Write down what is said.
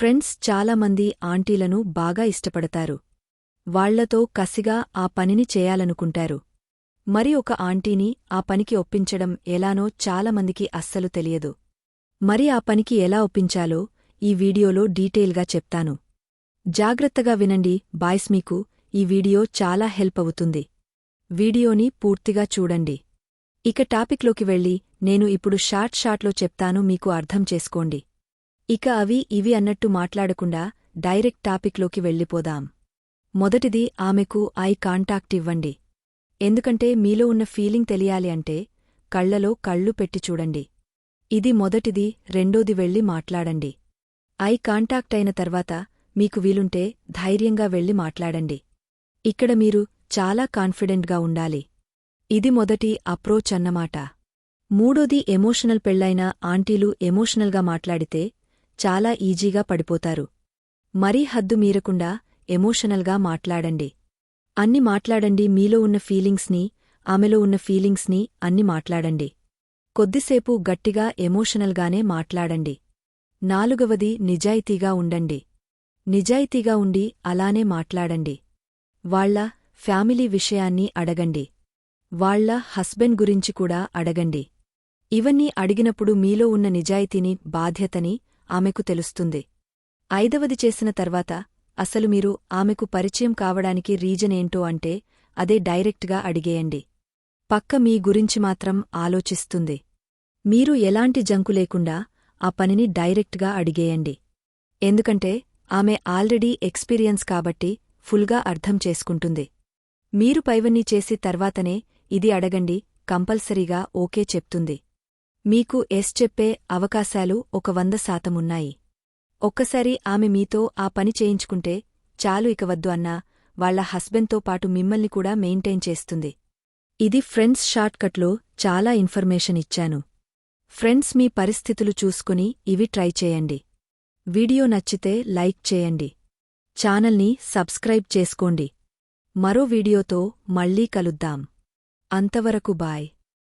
Friends చాలామంది ఆంటీలను బాగా ఇష్టపడతారు. వాళ్ళతో కసిగా ఆ పనిని చేయాలనుకుంటారు. మరి ఒక ఆంటీని ఆ పనికి ఒప్పించడం ఎలానో చాలామందికి అస్సలు తెలియదు. మరి ఆ పనికి ఎలా ఒప్పించాలో ఈ వీడియోలో డీటెయిల్గా చెప్తాను. జాగ్రత్తగా వినండి బాయ్స్ మీకు ఈ వీడియో చాలా హెల్ప్ అవుతుంది. వీడియోని పూర్తిగా చూడండి. ఇక టాపిక్లోకి వెళ్ళి నేను ఇప్పుడు షార్ట్ షాట్లో చెప్తాను మీకు అర్థం చేసుకోండి. ఇక అవి ఇవి అన్నట్టు మాట్లాడకుండా డైరెక్ట్ టాపిక్లోకి వెళ్ళిపోదాం. మొదటిది ఆమెకు ఐ కాంటాక్ట్ ఇవ్వండి. ఎందుకంటే మీలో ఉన్న ఫీలింగ్ తెలియాలి అంటే కళ్ళలో కళ్ళు పెట్టి చూడండి. ఇది మొదటిది రెండోది వెళ్ళి మాట్లాడండి. ఐ కాంటాక్ట్ అయిన తర్వాత మీకు వీలుంటే ధైర్యంగా వెళ్ళి మాట్లాడండి. ఇక్కడ మీరు చాలా కాన్ఫిడెంట్గా ఉండాలి. ఇది మొదటి అప్రోచ్ అన్నమాట. మూడోది ఎమోషనల్ పెళ్ళైన ఆంటీలు ఎమోషనల్గా మాట్లాడితే చాలా ఈజీగా పడిపోతారు. మరీ హద్దు మీరకుండా ఎమోషనల్గా మాట్లాడండి. అన్ని మాట్లాడండి మీలో ఉన్న ఫీలింగ్స్ని ఆమెలో ఉన్న ఫీలింగ్స్ని అన్ని మాట్లాడండి. కొద్దిసేపు గట్టిగా ఎమోషనల్గానే మాట్లాడండి. నాలుగవది నిజాయితీగా ఉండండి. నిజాయితీగా ఉండి అలానే మాట్లాడండి. వాళ్ళ ఫ్యామిలీ విషయాన్ని అడగండి. వాళ్ళ హస్బెండ్ గురించి కూడా అడగండి. ఇవన్నీ అడిగినప్పుడు మీలో ఉన్న నిజాయితీని బాధ్యతని ఆమెకు తెలుస్తుంది. ఐదవది చేసిన తర్వాత అసలు మీరు ఆమెకు పరిచయం కావడానికి రీజనేంటో అంటే అదే డైరెక్ట్గా అడిగేయండి. పక్క మీ గురించి మాత్రం ఆలోచిస్తుంది. మీరు ఎలాంటి జంకు లేకుండా ఆ పనిని డైరెక్ట్గా అడిగేయండి. ఎందుకంటే ఆమె ఆల్రెడీ ఎక్స్పీరియన్స్ కాబట్టి ఫుల్గా అర్థం చేసుకుంటుంది. మీరు పైవన్నీ చేసి తర్వాతనే ఇది అడగండి కంపల్సరీగా ఓకే చెప్తుంది. మీకు ఎస్ చెప్పే అవకాశాలు ఒక వంద శాతమున్నాయి. ఒక్కసారి ఆమె మీతో ఆ పని చేయించుకుంటే చాలు ఇక వద్దు అన్నా వాళ్ళ హస్బెండ్తో పాటు మిమ్మల్ని కూడా మెయింటైన్ చేస్తుంది. ఇది ఫ్రెండ్స్ షార్ట్కట్లో చాలా ఇన్ఫర్మేషన్ ఇచ్చాను. ఫ్రెండ్స్ మీ పరిస్థితులు చూసుకుని ఇవి ట్రై చేయండి. వీడియో నచ్చితే లైక్ చేయండి. ఛానల్ని సబ్స్క్రైబ్ చేసుకోండి. మరో వీడియోతో మళ్ళీ కలుద్దాం. అంతవరకు బాయ్.